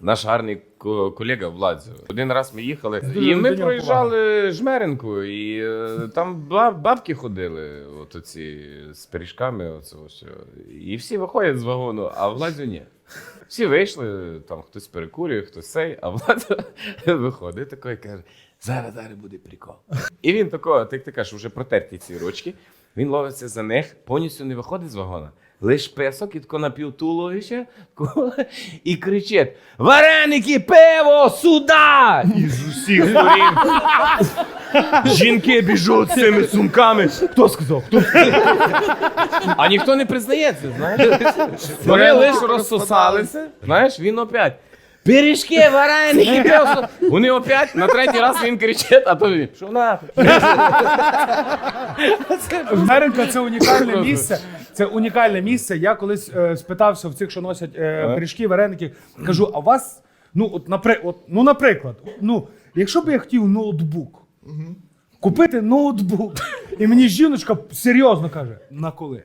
Наш гарний колега Владзо. Один раз ми їхали, і ми проїжджали жмеренку, і е, там бабки ходили, от оці з пиріжками, оце все. І всі виходять з вагону, а Владзо ні. Всі вийшли, там хтось перекурює, хтось цей, а Владзо виходить такий і каже: зараз, зараз буде прикол. І він такого, ти кажеш, вже протерті ці ручки. Він ловиться за них, повністю не виходить з вагона. Лиш песок і тако на півтуловище і кричить: Вареники, пиво, сюда! І з усіх сторін. Жінки біжуть з цими сумками. Хто сказав? Хто? А ніхто не признається, знаєш? Вони лише розсосалися. Знаєш, він опять. Пиріжки, вареники, пиво. Вони опять на третій раз він кричить, а то він. Що нахуй? Це унікальне місце. Це унікальне місце. Я колись е, спитався в цих, що носять е, пиріжки, вареники. Кажу, а у вас, ну, от, напри, от, ну, наприклад, ну, якщо б я хотів ноутбук, купити ноутбук, і мені жіночка серйозно каже: на коли?